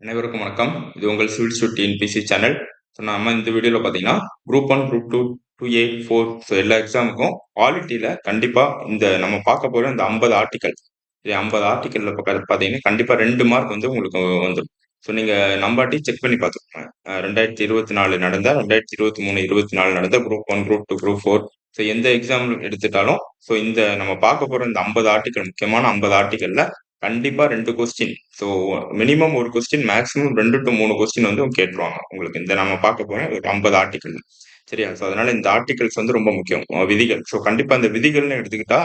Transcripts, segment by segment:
அனைவருக்கும் வணக்கம். இது உங்கள் civil stud TNPSC channel so நம்ம இந்த வீடியோவில் பார்த்தீங்கன்னா group one group two two A four so எல்லா எக்ஸாமுக்கும் குவாலிட்டியில் கண்டிப்பாக இந்த நம்ம பார்க்க போகிற இந்த ஐம்பது ஆர்டிக்கல் இது ஐம்பது ஆர்டிக்கலில் பார்த்தீங்கன்னா கண்டிப்பாக ரெண்டு மார்க் வந்து உங்களுக்கு வந்துடும் ஸோ நீங்கள் நம்பாட்டி செக் பண்ணி பார்த்துக்கோங்க. ரெண்டாயிரத்தி இருபத்தி நாலு நடந்த ரெண்டாயிரத்தி இருபத்தி மூணு இருபத்தி நாலு நடந்த group one group two group four so எந்த எக்ஸாம் எடுத்துட்டாலும் ஸோ இந்த நம்ம பார்க்க போகிற இந்த ஐம்பது ஆர்டிக்கல் முக்கியமான ஐம்பது ஆர்டிக்கலில் கண்டிப்பா ரெண்டு கொஸ்டின் ஸோ மினிமம் ஒரு கொஸ்டின் மேக்ஸிமம் ரெண்டு டு மூணு கொஸ்டின் வந்து கேட்டுருவாங்க. உங்களுக்கு இந்த நம்ம பார்க்க போறோம் ஒரு ஐம்பது ஆர்டிக்கல் சரியா? ஸோ அதனால இந்த ஆர்டிகல்ஸ் வந்து ரொம்ப முக்கியம். விதிகள். ஸோ கண்டிப்பா இந்த விதிகள்னு எடுத்துக்கிட்டா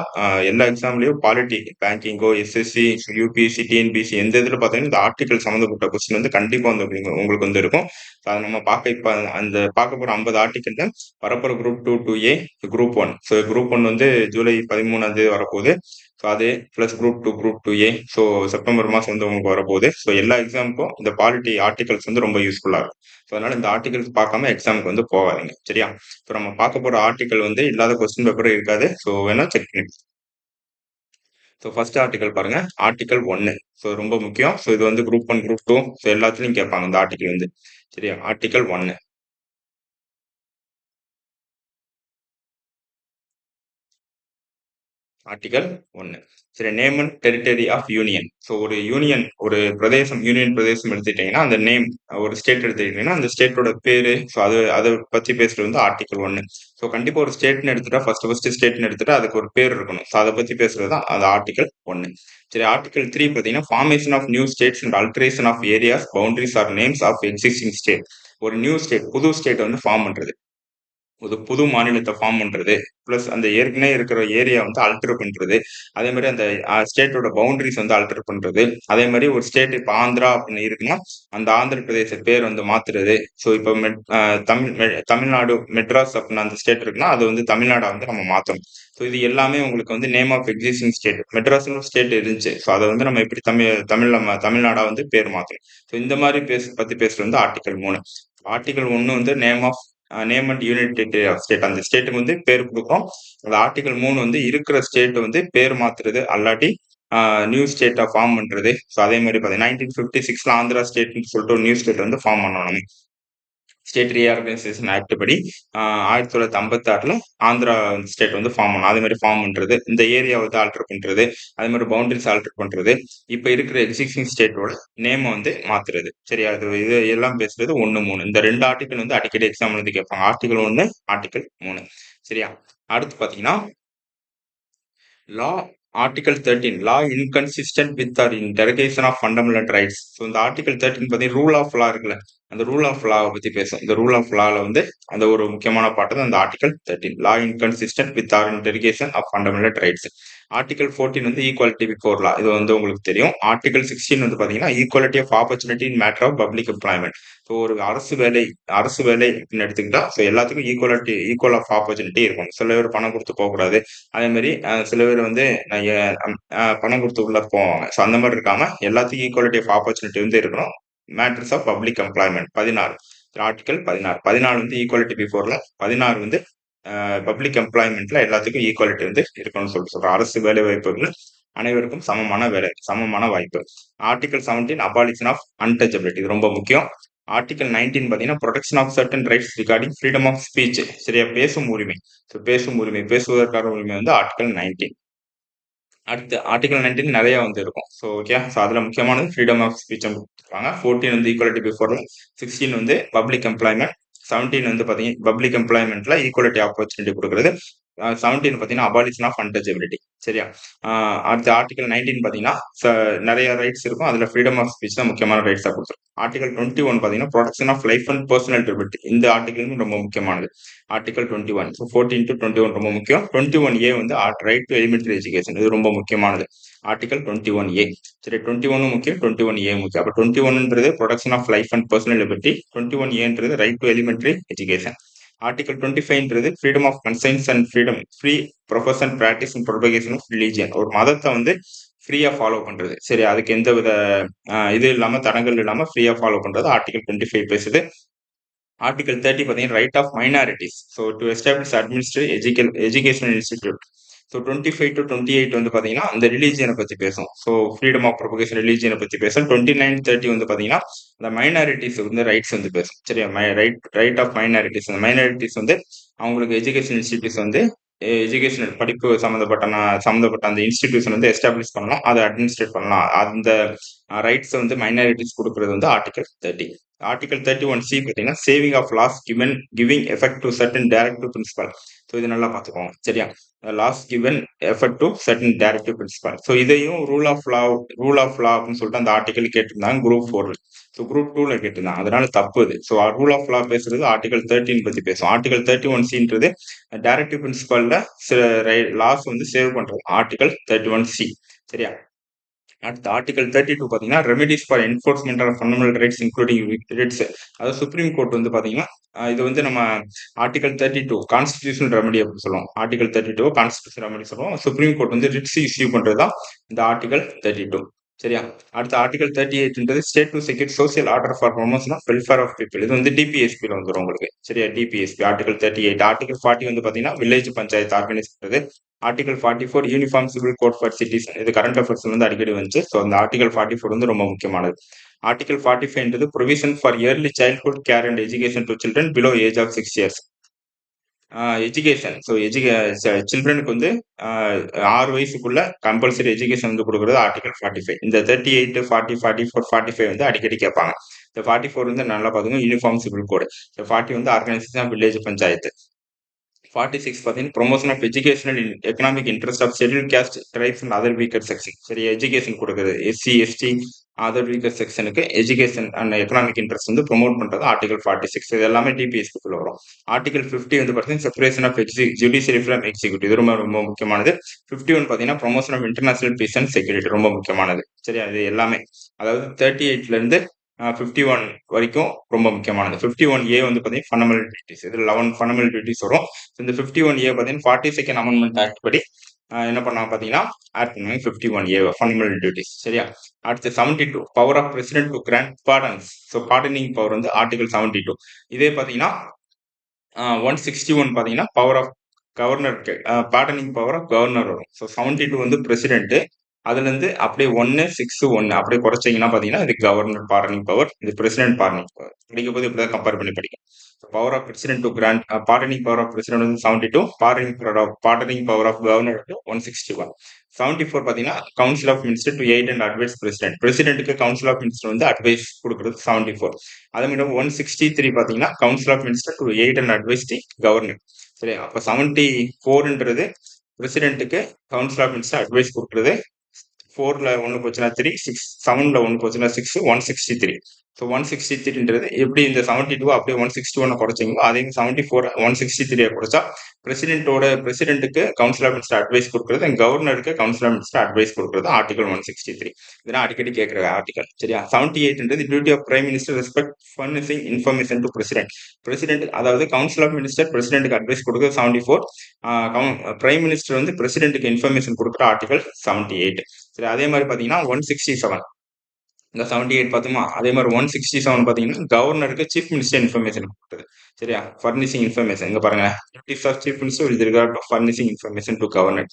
எல்லா எக்ஸாம்லயும் பாலிட்டி பேங்கிங்கோ எஸ்எஸ்சி யூபிஎஸ்சி டிஎன்பிசி எந்த இதில் பார்த்தீங்கன்னா இந்த ஆர்டிகல் சம்மந்தப்பட்ட கொஸ்டின் வந்து கண்டிப்பா வந்து உங்களுக்கு வந்து இருக்கும். ஸோ அதை நம்ம பார்க்க இப்போ அந்த பார்க்க போற ஐம்பது ஆர்டிக்கல்ல வரப்போற group two two A group one so group one வந்து ஜூலை பதிமூணாம் தேதி வரப்போகுது. ஸோ அது plus group two group two A so September மாதம் வந்து உங்களுக்கு வரப்போகுது. ஸோ எல்லா எக்ஸாமுக்கும் இந்த பாலிட்டி ஆர்டிகல்ஸ் வந்து ரொம்ப யூஸ்ஃபுல்லாக இருக்கும். ஸோ அதனால இந்த ஆர்டிகல்ஸ் பார்க்காம எக்ஸாமுக்கு வந்து போகாதீங்க. சரியா? ஸோ நம்ம பார்க்க போகிற ஆர்டிகல் வந்து இல்லாத கொஸ்டின் பேப்பர் இருக்காது. ஸோ வேணா செக் பண்ணி ஸோ ஃபர்ஸ்ட் ஆர்டிகல் பாருங்க. ஆர்டிகல் ஒன்னு ஸோ ரொம்ப முக்கியம். ஸோ இது வந்து group one group two so எல்லாத்துலையும் கேட்பாங்க இந்த ஆர்டிகல் வந்து. சரியா? ஆர்டிகல் ஒன்னு ஆர்டிகல் ஒன்னு சரி name and territory of union so ஒரு யூனியன் ஒரு பிரதேசம் யூனியன் பிரதேசம் எடுத்துட்டீங்கன்னா அந்த நேம் ஒரு ஸ்டேட் எடுத்துக்கிட்டீங்கன்னா அந்த ஸ்டேட்டோட பேரு ஸோ அது அதை பத்தி பேசுறது வந்து ஆர்டிகல் ஒன்னு ஸோ கண்டிப்பா ஒரு ஸ்டேட்னு எடுத்துட்டா ஃபர்ஸ்ட் ஃபர்ஸ்ட் ஸ்டேட்னு எடுத்துட்டா அதுக்கு ஒரு பேர் இருக்கணும். ஸோ அதை பத்தி பேசுறது தான் அது ஆர்டிகல் ஒன்னு சரி ஆர்டிகல் த்ரீ பார்த்தீங்கன்னா formation of new states and alteration of areas boundaries or names of existing state ஒரு நியூ ஸ்டேட் புது ஸ்டேட் வந்து ஃபார்ம் பண்றது. ஒரு புது மாநிலத்தை ஃபார்ம் பண்றது ப்ளஸ் அந்த ஏற்கனவே இருக்கிற ஏரியா வந்து அல்டர் பண்றது அதே மாதிரி அந்த ஸ்டேட்டோட பவுண்டரிஸ் வந்து அல்டர் பண்றது அதே மாதிரி ஒரு ஸ்டேட் இப்போ ஆந்திரா அப்படின்னு இருக்குன்னா அந்த ஆந்திர பிரதேச பேர் வந்து மாத்துறது. ஸோ இப்போ மெட் ஆஹ் தமிழ் மெ- தமிழ்நாடு மெட்ராஸ் அப்படின்னு அந்த ஸ்டேட் இருக்குன்னா அது வந்து தமிழ்நாடா வந்து நம்ம மாத்தணும். ஸோ இது எல்லாமே உங்களுக்கு வந்து நேம் ஆஃப் எக்ஸிஸ்டிங் ஸ்டேட் மெட்ராஸ்னு ஒரு ஸ்டேட் இருந்துச்சு. ஸோ அதை வந்து நம்ம எப்படி தமிழ் தமிழ் நம்ம தமிழ்நாடா வந்து பேர் மாத்தணும். ஸோ இந்த மாதிரி பேச பத்தி பேசுறது வந்து ஆர்டிகல் மூணு. ஆர்டிகல் ஒன்று வந்து name of name and unit of state அந்த ஸ்டேட்டுக்கு வந்து பேர் கொடுக்குறோம் அந்த ஆர்டிகல் மூணு வந்து இருக்கிற ஸ்டேட் வந்து பேர் மாத்துறது அல்லாட்டி நியூ ஸ்டேட்டை ஃபார்ம் பண்றது. ஸோ அதே மாதிரி பார்த்தீங்கன்னா நைன்டீன் ஃபிஃப்டி சிக்ஸ்ல ஆந்திரா ஸ்டேட்னு சொல்லிட்டு ஒரு நியூ ஸ்டேட் வந்து ஃபார்ம் பண்ணணும் ஸ்டேட் ரீஆர்கனைசேஷன் ஆக்ட் படி ஆயிரத்தி தொள்ளாயிரத்தி ஐம்பத்தி ஆறுல ஆந்திரா ஸ்டேட் வந்து ஃபார்ம் பண்ணும் அதே மாதிரி ஃபார்ம் பண்றது இந்த ஏரியாவை வந்து ஆல்டர் பண்றது அதே மாதிரி பவுண்டரிஸ் ஆல்டர் பண்றது. இப்ப இருக்கிற எக்ஸிஸ்டிங் ஸ்டேட்டோட நேம் வந்து மாத்துறது. சரி அது இது எல்லாம் பேசுறது ஒன்னு மூணு. இந்த ரெண்டு ஆர்டிக்கல் வந்து அடிக்கடி எக்ஸாம் வந்து கேட்பாங்க. ஆர்டிக்கல் ஒன்னு ஆர்டிக்கல் மூணு. சரியா? அடுத்து பாத்தீங்கன்னா law article thirteen law inconsistent with or in derogation of fundamental rights so இந்த ஆர்டிகல் தேர்ட்டின் பார்த்தீங்கன்னா ரூல் ஆஃப் லா இருக்குல்ல. அந்த ரூல் ஆஃப் லாவை பத்தி பேசும் இந்த ரூல் ஆஃப் லால வந்து அந்த ஒரு முக்கியமான பாட்டு தான் அந்த article thirteen law inconsistent with or in derogation of fundamental rights article fourteen வந்து ஈக்குவாலிட்டி பிஃபோர் லா இது வந்து உங்களுக்கு தெரியும். ஆர்டிகல் சிக்ஸ்டீன் வந்து பாத்தீங்கன்னா equality of opportunity in matter of public employment so ஒரு அரசு வேலை அரசு வேலை அப்படின்னு எடுத்துக்கிட்டா ஸோ எல்லாத்துக்கும் ஈக்குவாலிட்டி ஈக்குவல் ஆஃப் ஆப்பர்ச்சுனிட்டி இருக்கும். சில பேர் பணம் கொடுத்து போகக்கூடாது. அதே மாதிரி சில பேர் வந்து நான் பணம் கொடுத்து உள்ள போவாங்க. ஸோ அந்த மாதிரி இருக்காம எல்லாத்துக்கும் ஈக்குவாலிட்டி ஆஃப் ஆப்பர்ச்சுனிட்டி வந்து இருக்கணும். மேட்டர்ஸ் ஆஃப் பப்ளிக் எம்ப்ளாய்மெண்ட் பதினாறு. ஆர்டிகல் பதினாறு. பதினாலு வந்து ஈக்குவாலிட்டி பிஃபோர்ல பதினாறு வந்து பப்ளிக் எம்ப்ளாய்மெண்ட்ல எல்லாத்துக்கும் ஈக்குவாலிட்டி வந்து இருக்கணும்னு சொல்லிட்டு சொல்றோம் அரசு வேலை வாய்ப்புகள் அனைவருக்கும் சமமான வேலை சமமான வாய்ப்பு. Article seventeen abolition of untouchability இது ரொம்ப முக்கியம். ஆர்டிகல் நைன்டீன் பார்த்தீங்கன்னா protection of certain rights regarding freedom of speech சரியா பேசும் உரிமை. ஸோ பேசும் உரிமை பேசுவதற்கான உரிமை வந்து ஆர்டிகல் நைன்டீன் அடுத்து ஆர்டிகல் நைன்டீன் நிறைய வந்து இருக்கும் ஸோ ஓகே ஸோ அதில் முக்கியமானது ஃப்ரீடம் ஆஃப் ஸ்பீச் கொடுத்துருக்காங்க. ஃபோர்டீன் வந்து ஈக்குவாலிட்டி பிஃபோர் சிக்ஸ்டீன் வந்து பப்ளிக் எம்ப்ளாய்மெண்ட் செவன்டீன் வந்து பார்த்தீங்கன்னா பப்ளிக் எம்ப்ளாய்மெண்ட்ல ஈக்குவாலிட்டி ஆப்பர்ச்சுனிட்டி கொடுக்குறது. செவன்டீன் பார்த்தீங்கன்னா அபாலிஷன் ஆஃப் அன்டச்சபிலிட்டி சரியா? அடுத்த ஆர்டிகல் நைன்டீன் பார்த்தீங்கன்னா நிறைய ரைட்ஸ் இருக்கும். அதில் ஃப்ரீடம் ஆஃப் ஸ்பீச் தான் முக்கியமான ரைட்ஸாக கொடுத்துருக்கும் ஆர்டிகல் டுவெண்ட்டி ஒன் பார்த்தீங்கன்னா protection of life and personal liberty இந்த ஆர்டிகலும் ரொம்ப முக்கியமானது. Article twenty one so fourteen to twenty one ரொம்ப முக்கியம். டுவெண்ட்டி ஒன் ஏ வந்து ரைட் டு எலிமெண்ட்ரி எஜுகேஷன் இது ரொம்ப முக்கியமானது. ஆர்டிகல் டுவெண்ட்டி ஒன் ஏ சரி டுவெண்ட்டி ஒன் முக்கியம் டுவெண்ட்டி ஒன் ஏ முக்கியம். அப்போ twenty ஒன்ன்றது protection of life and personal liberty twenty one ஏன்றது right to elementary education article twenty ஃபைவ்ன்றது freedom of conscience and freedom free profession practice and propagation of religion ஒரு மதத்தை வந்து ஃப்ரீயா follow பண்றது. சரி அதுக்கு எந்த வித இது இல்லாம தடங்கள் இல்லாம ஃப்ரீயா ஃபாலோ பண்றது. ஆர்டிகல் டுவெண்ட்டி ஃபைவ் பேசுது. ஆர்டிகல் தேர்ட்டி பார்த்தீங்கன்னா right of minorities so to establish administrate எஜுகே educational institute so twenty five to twenty eight வந்து பார்த்தீங்கன்னா அந்த ரிலீஜியனை பற்றி பேசும் ஸோ ஃப்ரீடம் ஆஃப் ப்ரொபகேஷன் ரிலீஜியனை பற்றி பேசும் டுவெண்ட்டி நைன் தேர்ட்டி வந்து பார்த்தீங்கன்னா அந்த மைனாரிட்டிஸ் வந்து ரைட்ஸ் வந்து பேசும் சரியா? My right right of minorities அந்த மைனாரிட்டிஸ் வந்து அவங்களுக்கு எஜுகேஷன் இன்ஸ்டிடியூட்ஸ் வந்து எஜுகேஷனல் படிப்பு சம்மந்தப்பட்ட சம்மந்தப்பட்ட அந்த இன்ஸ்டிடியூஷன் வந்து எஸ்டாப்ளிஷ் பண்ணலாம் அதை அட்மினிஸ்ட்ரேட் பண்ணலாம். அந்த ரைட்ஸ் வந்து மைனாரிட்டிஸ் கொடுக்கறது வந்து article thirty article thirty one C பார்த்தீங்கன்னா saving of laws given giving effect to certain to principle so இது நல்லா பார்த்துக்கோங்க. சரியா? Laws given effect to certain directive principle so இதையும் rule of law rule of law அப்படின்னு சொல்லிட்டு அந்த article கேட்டிருந்தாங்க குரூப் ஃபோர்ல ஸோ குரூப் டூல கேட்டிருந்தாங்க. அதனால தப்பு இது ஸோ ரூல் ஆஃப் லா பேசுறது ஆர்டிகல் தேர்ட்டின் பத்தி பேசும் ஆர்டிகல் தேர்ட்டி ஒன் சின்றது டேரக்டிவ் பிரின்சிபல்ல சில லாஸ் வந்து சேவ் பண்றது. ஆர்டிகல் தேர்ட்டி ஒன் சி சரியா? அடுத்து ஆர்டிகல் தேர்ட்டி டூ பார்த்தீங்கன்னா remedies for enforcement of fundamental rights including rights அதாவது சுப்ரீம் கோர்ட் வந்து பார்த்தீங்கன்னா இது வந்து நம்ம article thirty two constitution remedy அப்படின்னு சொல்லுவோம். Article thirty two constitution remedy சொல்லுவோம். சுப்ரீம் கோர்ட் வந்து ரிட்ஸ் இஷ்யூ பண்ணுறது தான் இந்த ஆர்டிகல் தேர்ட்டி டூ சரியா? அடுத்த article thirty எயிட்ன்றது state to secure social order for promotion of welfare of people இது வந்து டிபிஎஸ்பியில் வந்துடும் உங்களுக்கு. சரியா? DPSP article thirty eight article forty வந்து பார்த்தீங்கன்னா வில்லேஜ் பஞ்சாயத்து ஆர்கனைஸ் பண்ணுறது article forty four uniform civil code for citizens இது கரண்ட் அஃபேர்ஸ்ல வந்து அடிக்கடி வந்துச்சு. ஸோ அந்த ஆர்டிகல் ஃபார்ட்டி ஃபோர் வந்து ரொம்ப முக்கியமானது. Article forty ஃபைவ்ன்றது provision for early childhood care and education to children below age of six years education so எஜுகே சில்ட்ரனுக்கு வந்து ஆறு வயசுக்குள்ள கம்பல்சரி எஜுகேஷன் வந்து கொடுக்குறது ஆர்டிகல் ஃபார்ட்டி ஃபைவ் இந்த thirty eight forty forty four forty five வந்து அடிக்கடி கேட்பாங்க. இந்த ஃபார்ட்டி ஃபோர் வந்து நல்லா பார்த்துங்க யூனிஃபார்ம் சிவில் கோடு இந்த ஃபார்ட்டி வந்து organisation village panchayat. Forty six பார்த்தீங்கன்னா promotion of educational economic interest of scheduled caste tribes and other weaker section சரி எஜுகேஷன் கொடுக்குறது எஸ்சி எஸ்டி அதர் வீக்கர் செக்ஷனுக்கு எஜுகேஷன் அண்ட் எக்கனாமிக் இன்ட்ரெஸ்ட் வந்து ப்ரொமோட் பண்ணுறது article forty six இது எல்லாமே டிபிஎஸ்பிக்குள்ள வரும். ஆர்டிகல் ஃபிஃப்டி வந்து பார்த்தீங்கன்னா செப்பரேஷன் ஆஃப் எக்ஸி ஜுடிஷியரி ஃப்ரம் எக்ஸிக்யூட்டிவ் இது ரொம்ப ரொம்ப முக்கியமானது. ஃபிஃப்டி ஒன் பார்த்தீங்கன்னா promotion of international peace and security ரொம்ப முக்கியமானது. சரி அது எல்லாமே. அதாவது தேர்ட்டி எயிட்லேருந்து ஃபிஃப்டி ஒன் வரைக்கும் ரொம்ப முக்கியமானது. ஃபிஃப்டி ஒன் ஏ வந்து பார்த்தீங்கன்னா ஃபண்டமெண்டல் டியூட்டிஸ் இது லெவன் ஃபண்டமெண்டல் டியூட்டிஸ் வரும். இந்த ஃபிஃப்டி ஒன் ஏ பார்த்தீங்கன்னா ஃபார்ட்டி செகண்ட் அமெண்ட்மெண்ட் ஆக்ட் படி என்ன பண்ணாங்க பார்த்தீங்கன்னா ஆட் பண்ணுவாங்க fifty one A fundamental duties சரியா? அடுத்து seventy two power of president to grant pardons so pardoning power வந்து ஆர்டிகல் செவன்டி டூ இதே பார்த்தீங்கன்னா ஒன் சிக்ஸ்டி ஒன் பார்த்தீங்கன்னா power of governor pardoning power of governor வரும். ஸோ செவன்டி டூ வந்து president அதுல இருந்து அப்படியே ஒன்னு சிக்ஸ் ஒன்னு அப்படியே குறைச்சிங்கன்னா பாத்தீங்கன்னா இது கவர்னர் பார்டனிங் பவர் இது பிரசிடென்ட் பார்டனிங் பவர் படிக்கும் போது இப்படிதான் கம்பேர் பண்ணி படிக்கும். Power of president to grant pardoning power of president வந்து seventy two pardoning power of pardoning power of governor வந்து one sixty one seventy four பாத்தீங்கன்னா council of minister to aid and advise president பிரசிடென்ட்டுக்கு council of minister வந்து advice கொடுக்குறது seventy four அதே மாதிரி one sixty three பாத்தீங்கன்னா council of minister to aid and advise the governor சரி அப்போ seventy ஃபோர்ன்றது பிரசிடென்ட்டுக்கு கவுன்சில் ஆஃப் மினிஸ்டர் அட்வைஸ் கொடுக்குறது ஃபோர்ல ஒன்று போச்சுன்னா த்ரீ சிக்ஸ் செவன்ல ஒன்று போச்சுன்னா six one sixty three so one sixty த்ரீன்றது எப்படி இந்த செவன்டி டூ அப்படியே ஒன் சிக்ஸ்டி ஒன்னை குறைச்சிங்களோ அதே செவன்டி ஃபோர் ஒன் சிக்ஸ்டி த்ரீயை குறைச்சா பிரசிடென்ட்டோட பிரசிடென்ட்டுக்கு கவுன்சில் ஆஃப் மினிஸ்டர் அட்வைஸ் கொடுக்குறது கவர்னருக்கு கவுன்சில் ஆஃப் மினிஸ்டர் அட்வைஸ் கொடுக்குறது ஆர்டிகல் ஒன் சிக்ஸ்டி த்ரீ இதெல்லாம் அடிக்கடி கேட்குற ஆர்டிகல் சரியா? Seventy எயிட்ன்றது duty of prime minister respect furnishing information to president president அதாவது கவுன்சில் ஆஃப் மினிஸ்டர் பிரசிடென்ட்டுக்கு அட்வைஸ் கொடுக்குறது செவன்டி ஃபோர் பிரைம் மினிஸ்டர் வந்து பிரசிடென்ட்டுக்கு இன்ஃபர்மேஷன் கொடுக்குற ஆர்டிகல் செவன்டி எயிட் சரி அதே மாதிரி பார்த்தீங்கன்னா ஒன் சிக்ஸ்டி செவன் இந்த செவன்டி எயிட் பார்த்தோமா அதே மாதிரி ஒன் சிக்ஸ்டி செவன் பார்த்தீங்கன்னா கவர்னருக்கு சீஃப் மினிஸ்டர் இன்ஃபர்மேஷன் கொடுத்தது. சரியா? ஃபர்னிஷிங் இன்ஃபர்மேஷன் இங்கே பாருங்க. Duties of chief minister with regard to furnishing information to governor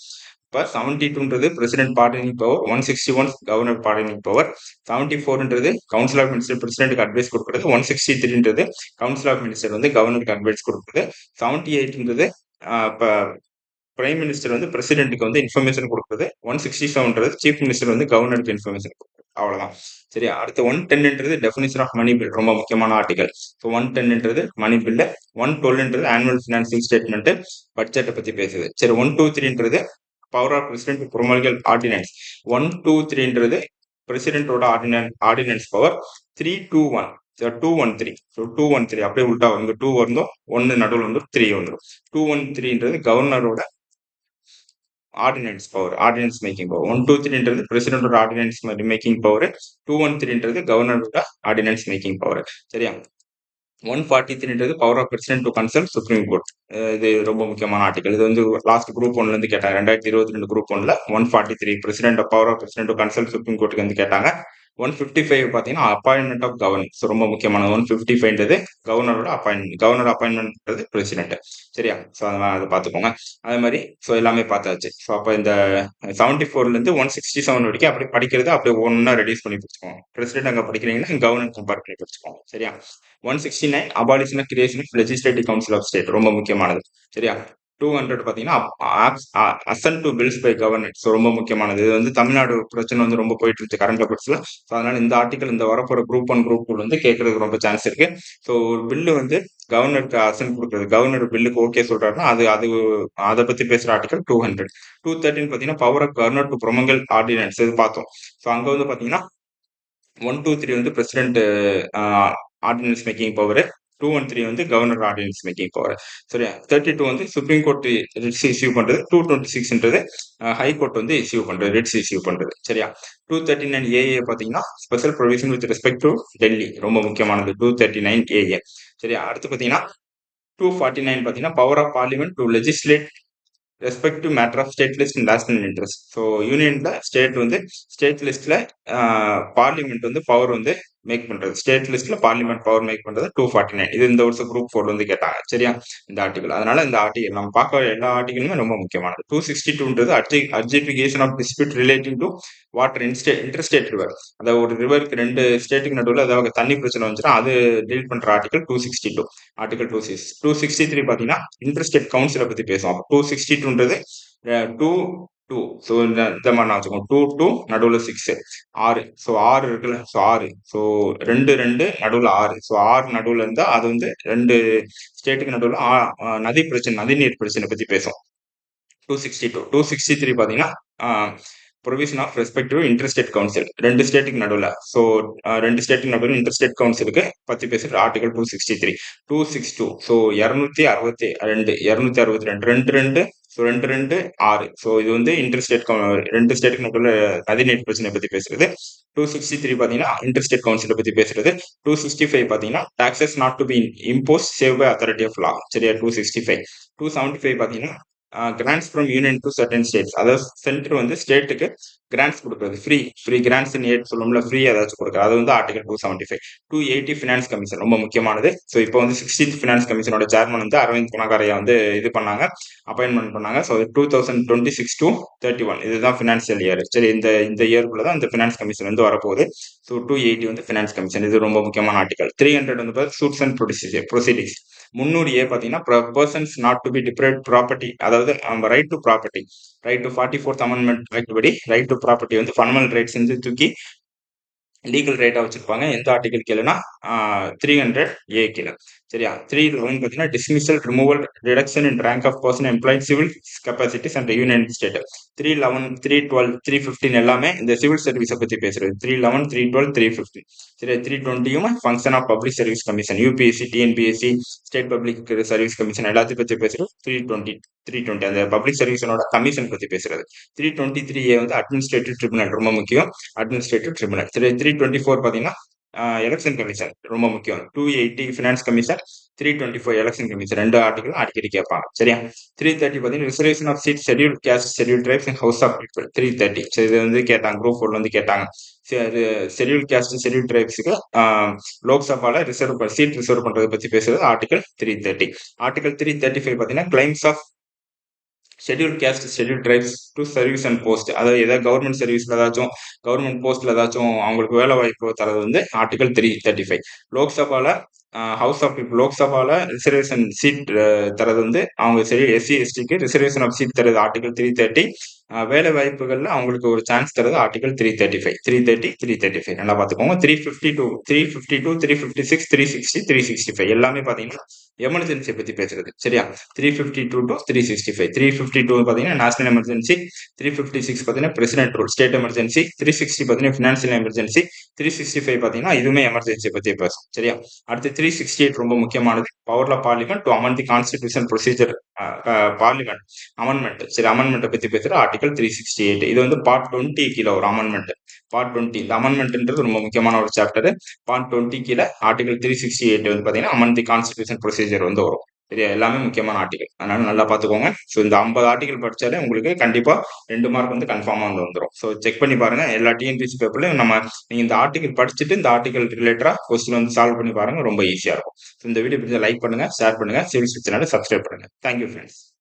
இப்போ seventy டூன்றது president pardoning power one sixty one governor pardoning power seventy ஃபோர்ன்றது council of minister பிரசிடென்ட்டுக்கு advice கொடுக்குறது. One sixty த்ரீன்றது council of minister வந்து கவர்னருக்கு advice கொடுக்குறது. Seventy எயிட்ன்றது இப்போ prime minister வந்து பிரசிடென்ட்டுக்கு வந்து இன்ஃபர்மேஷன் கொடுக்குறது. ஒன் சிக்ஸ்டி செவன்றது சீஃப் மினிஸ்டர் வந்து கவர்னருக்கு இன்ஃபர்மேஷன் கொடுக்குறது. அவ்வளவுதான். சரி அடுத்து ஒன் டென்ன்றது டெஃபினேஷன் ஆஃப் மணி பில் ரொம்ப முக்கியமான ஆர்டிகல் ஸோ ஒன் டென்ன்றது மணி பில்லு ஒன் டுவெல்ன்றது ஆனுவல் ஃபினான்சிங் ஸ்டேட்மெண்ட் பட்ஜெட்டை பத்தி பேசுது. சரி one two த்ரீன்றது power of president promulgate ordinance one two த்ரீன்றது பிரசிடென்ட்டோட ஆர்டினன் ordinance power three two one two one three so two one three அப்படியே உள்டா வந்து டூ வந்தோம் ஒன்று நடுவில் வந்து த்ரீ வந்துடும் டூ ஒன் த்ரீன்றது கவர்னரோட ordinance power ordinance making power one two த்ரீன்றது பிரசிடென்டோட ordinance making power two one த்ரீன்றது கவர்னரோட ஆர்டினன்ஸ் மேக்கிங் பவர் சரியா? One forty த்ரீன்றது power of president to consult supreme court இது ரொம்ப முக்கியமான ஆர்டிகல் இது வந்து லாஸ்ட் குரூப் ஒன்ல இருந்து கேட்டாங்க. ரெண்டாயிரத்தி இருபத்தி ரெண்டு குரூப் ஒன்ல one forty three president power of president to consult supreme கோர்ட்டுக்கு வந்து கேட்டாங்க. ஒன் ஃபிஃப்டி ஃபைவ் பார்த்தீங்கன்னா அப்பாயின்மெண்ட் ஆஃப் கவர்னர் ஸோ ரொம்ப முக்கியமான ஒன் ஃபிஃப்டி ஃபைவ்ன்றது கவர்னரோட அப்பாயின்மெண்ட் கவர்னர் அப்பாயின்மெண்ட்ன்றது பிரசிடென்ட் சரியா ஸோ அதனால் அதை பார்த்துக்கோங்க. அதே மாதிரி ஸோ எல்லாமே பார்த்தாச்சு. ஸோ அப்போ இந்த செவன்டி ஃபோர்லேருந்து ஒன் சிக்ஸ்டி செவன் வரைக்கும் அப்படி படிக்கிறது அப்படியே ஒன்றா ரெடியூஸ் பண்ணி பிடிச்சிக்கோங்க பிரசிடென்ட் அங்கே படிக்கிறீங்கன்னா கவர்னர் கம்பேர் பண்ணி பிடிச்சிக்கோங்க சரியா? One sixty nine abolition creation of legislative council of state ரொம்ப முக்கியமானது. சரியா? டூ ஹண்ட்ரட் பார்த்தீங்கன்னா assent to bills by government so ரொம்ப முக்கியமானது. இது வந்து தமிழ்நாடு பிரச்சனை வந்து ரொம்ப போயிட்டு இருந்துச்சு கரண்ட் அஃபேர்ஸ்ல ஸோ அதனால இந்த ஆர்டிக்கல் இந்த வரப்போற குரூப் ஒன் குரூப் டூ வந்து கேட்கறதுக்கு ரொம்ப சான்ஸ் இருக்கு. ஸோ ஒரு பில்லு வந்து கவர்னருக்கு அசன் கொடுக்குறது. கவர்னர் பில்லுக்கு ஓகே சொல்றாருன்னா அது அது அதை பத்தி பேசுற article two hundred two thirteen பார்த்தீங்கன்னா power of governor to promulgate ordinance இது பார்த்தோம். ஸோ அங்கே வந்து பார்த்தீங்கன்னா ஒன் டூ த்ரீ வந்து president ordinance making power two and three வந்து கவர்னர் ஆடியன்ஸ் மேக்கிங் பவர் சரியா தேர்ட்டி டூ வந்து சுப்ரீம் கோர்ட் ரிட்ஸ் இஷ்யூ பண்றது two twenty six high court வந்து இஷ்யூ பண்றது ரிட்ஸ் இஷ்யூ பண்றது. சரியா? டூ தேர்ட்டி நைன் ஏஏ பார்த்தீங்கன்னா special provision with respect to Delhi ரொம்ப முக்கியமானது டூ தேர்ட்டி நைன் ஏஏ சரியா? அடுத்து பார்த்தீங்கன்னா டூ ஃபார்ட்டி நைன் பார்த்தீங்கன்னா power of parliament to legislate respect to matter of state list and national interest so யூனியனில் state வந்து state லிஸ்ட்டில் பார்லிமெண்ட் வந்து பவர் வந்து மேக் பண்றது. ஸ்டேட் லிஸ்ட்ல பார்லிமெண்ட் பவர் மேக் பண்றது டூ ஃபார்ட்டி நைன் இது இந்த வருஷம் குரூப் ஃபோர் வந்து கேட்டாங்க. சரியா? இந்த ஆர்டிகல் அதனால இந்த ஆர்டிகல் நம்ம பார்க்க எல்லா ஆர்டிகளுமே ரொம்ப முக்கியமானது. டூ சிக்ஸ்டி டூன்றது urge adjudication of dispute relating to water இன்ஸ்டே interstate river அதாவது ஒரு ரிவருக்கு ரெண்டு ஸ்டேட்டுக்கு நடுவில் அதாவது தண்ணி பிரச்சனை வந்துச்சுன்னா அது டீல் பண்ற article two sixty two article two six two sixty three பார்த்தீங்கன்னா இன்டர்ஸ்டேட் கவுன்சிலை பத்தி பேசுவோம். டூ சிக்ஸ்டி டூன்றது டூ டூ ஸோ இந்த இந்த மாதிரி நான் வச்சுக்கோங்க. டூ டூ நடுவில் சிக்ஸு ஆறு. ஸோ ஆறு இருக்குல்ல. ஸோ ஆறு. ஸோ ரெண்டு ரெண்டு நடுவில் ஆறு. ஸோ ஆறு நடுவில் இருந்தால் அது வந்து ரெண்டு ஸ்டேட்டுக்கு நடுவில் நதி பிரச்சனை நதிநீர் பிரச்சனை பற்றி பேசும் two sixty two two sixty three பார்த்தீங்கன்னா provision of respective interstate council ரெண்டு ஸ்டேட்டுக்கு நடுவில். ஸோ ரெண்டு ஸ்டேட்டுக்கு நடுவில் இன்டர்ஸ்டேட் கவுன்சிலுக்கு பற்றி பேசுகிற article two sixty three two six two so இரநூத்தி அறுபத்தி ரெண்டு. இரநூத்தி அறுபத்தி ரெண்டு. ரெண்டு ரெண்டு ஸோ ரெண்டு ரெண்டு ஆறு. ஸோ இது வந்து இன்டர்ஸ்டேட் ரெண்டு ஸ்டேட்டுக்கு நடுவில் நதிநீர் பிரச்சனை பற்றி பேசுறது. டூ சிக்ஸ்டி த்ரீ பார்த்தீங்கன்னா இன்டர்ஸ்டேட் கவுன்சிலை பற்றி பேசுறது. டூ சிக்ஸ்டி ஃபைவ் பார்த்தீங்கன்னா taxes not to be impose save by authority of law சரியா? Two sixty five two seventy five பார்த்தீங்கன்னா grants from union to certain states அதாவது சென்டர் வந்து ஸ்டேட்டுக்கு கிராண்ட்ஸ் கொடுக்குறது. ஃப்ரீ ஃப்ரீ கிராண்ட்ஸ் ஏட் சொல்லும்ல free ஏதாச்சும் கொடுக்குறது அது வந்து article two seventy five two eighty finance commission ரொம்ப முக்கியமானது. ஸோ இப்போ வந்து சிக்ஸ்டீன்த் ஃபினான்ஸ் கமிஷனோட சேர்மன் வந்து அரவிந்த் குணகாரையா வந்து இது பண்ணாங்க அப்பாயின்மெண்ட் பண்ணாங்க. So two thousand twenty six two thirty one இதுதான் ஃபினான்ஷியல் இயர் சரி இந்த இந்த இயர்க்குள்ள தான் இந்த ஃபினான்ஸ் கமிஷன் வந்து வரப்போகுது. ஸோ டூ எயிட்டி வந்து ஃபினான்ஸ் கமிஷன் இது ரொம்ப முக்கியமான ஆர்டிகல் த்ரீ ஹண்ட்ரட் வந்து சூட்ஸ் அண்ட் ப்ரொசீஜர் ப்ரொசீடிங்ஸ் முன்னூறு ஏ பார்த்தீங்கன்னா persons not to be deprived property அதாவது right to property right to forty fourth amendment act படி ரைட் டு ப்ராப்பர்ட்டி வந்து ஃபண்டமெண்டல் ரைட்ஸ் வந்து தூக்கி லீகல் ரேட்டாக வச்சிருப்பாங்க. எந்த ஆர்டிகல் கீழேனா த்ரீ ஹண்ட்ரட் ஏ கீழே. சரியா? த்ரீ பார்த்தீங்கன்னா dismissal removal reduction in rank of person employed civil capacities and union state three eleven three twelve three fifteen எல்லாமே இந்த சிவில் சர்வீஸை பற்றி பேசுறது. Three eleven three twelve three fifteen சரி three டுவெண்ட்டியும் function of public service commission UPSC TNPSC state public service commission எல்லாத்தையும் பற்றி பேசுறது. Three twenty three twenty அந்த பப்ளிக் சர்வீஸனோட கமிஷன் பற்றி பேசுறது. த்ரீ டுவெண்ட்டி த்ரீ ஏ வந்து அட்மினிஸ்ட்ரேட்டிவ் ட்ரிபுனல் ரொம்ப முக்கியம். Administrative tribunal three three twenty four பார்த்தீங்கன்னா எலெக்ஷன் கமிஷன் ரொம்ப முக்கியம். Two eighty finance commission three twenty four election commission ரெண்டு ஆர்டிகளும் அடிக்கடி கேட்பாங்க. சரியா? த்ரீ தேர்ட்டி பார்த்தீங்கன்னா reservation of seat schedule caste schedule tribes and house of people three thirty so இது வந்து கேட்டாங்க குரூப் ஃபோர்ல வந்து கேட்டாங்க. ஷெடியூல் கேஸ்ட் ஷெடியூல் ட்ரைப்ஸுக்கு லோக்சபால ரிசர்வ் சீட் ரிசர்வ் பண்றதை பத்தி பேசுறது article three thirty article three thirty five பார்த்தீங்கன்னா claims of schedule caste schedule tribes to service and post அதாவது ஏதாவது கவர்மெண்ட் சர்வீஸ்ல ஏதாச்சும் கவர்மெண்ட் போஸ்ட்ல ஏதாச்சும் அவங்களுக்கு வேலை வாய்ப்பு தரது வந்து ஆர்டிகல் த்ரீ தேர்ட்டி ஃபைவ் லோக்சபால ஹவுஸ் ஆஃப் பீப்புள் லோக்சபால ரிசர்வேஷன் சீட் தரது வந்து அவங்க சரி எஸ்சி எஸ்டிக்கு ரிசர்வேஷன் ஆஃப் சீட் தரது ஆர்டிகல் த்ரீ தேர்ட்டி வேலை வாய்ப்புகள்ல அவங்களுக்கு ஒரு சான்ஸ் தரது. Article three thirty five three thirty three thirty five நல்லா பார்த்துக்கோங்க. Three fifty two three fifty two three fifty six three sixty three sixty five எல்லாமே பார்த்தீங்கன்னா எமர்ஜென்சி பற்றி பேசுறது. சரியா? Three fifty two to three sixty five three fifty two பார்த்தீங்கன்னா national emergency three fifty six பார்த்தீங்கன்னா president rule state emergency three sixty பார்த்தீங்கன்னா financial emergency three sixty five பார்த்தீங்கன்னா இதுவுமே எமர்ஜென்சி பற்றி பேசும். சரியா? அடுத்து த்ரீ சிக்ஸ்டி எயிட் ரொம்ப முக்கியமானது. பவர்ல parliament to amend the constitution procedure parliament amendment சரி அமெண்ட்மெண்ட்டை பற்றி பேசுகிற ஆர்டிகல் த்ரீ சிக்ஸ்டி எயிட் இது வந்து பார்ட் டுவெண்ட்டி கீழே ஒரு அமெண்ட்மெண்ட் பார்ட் டுவெண்ட்டி இந்த அமெண்ட்மெண்ட்ன்றது ரொம்ப முக்கியமான ஒரு சாப்டர் பார்ட் டுவெண்ட்டி கீழே ஆர்டிகல் த்ரீ சிக்ஸ்டி எயிட் வந்து பார்த்தீங்கன்னா அமெண்ட் தி ப்ரொசீஜர் வந்து வரும். சரியா? எல்லாமே முக்கியமான ஆர்டிகல் அதனால நல்லா பார்த்துக்கோங்க ஸோ இந்த ஐம்பது ஆர்டிகல் படிச்சாலே உங்களுக்கு கண்டிப்பா ரெண்டு மார்க் வந்து கன்ஃபார்மா வந்து வந்துடும் ஸோ செக் பண்ணி பாருங்க. எல்லா டிஎன்பிசி பேப்பர்லையும் நம்ம நீங்க இந்த ஆர்டிகல் படிச்சுட்டு இந்த ஆர்டிகல் ரிலேட்டடா கொஸ்டின் வந்து சால்வ் பண்ணி பாருங்க. ரொம்ப ஈஸியா இருக்கும். ஸோ இந்த வீடியோ பிடிச்ச லைக் பண்ணுங்க ஷேர் பண்ணுங்க. சிவில் சேனலை சப்ஸ்கிரைப் பண்ணுங்க. Thank you friends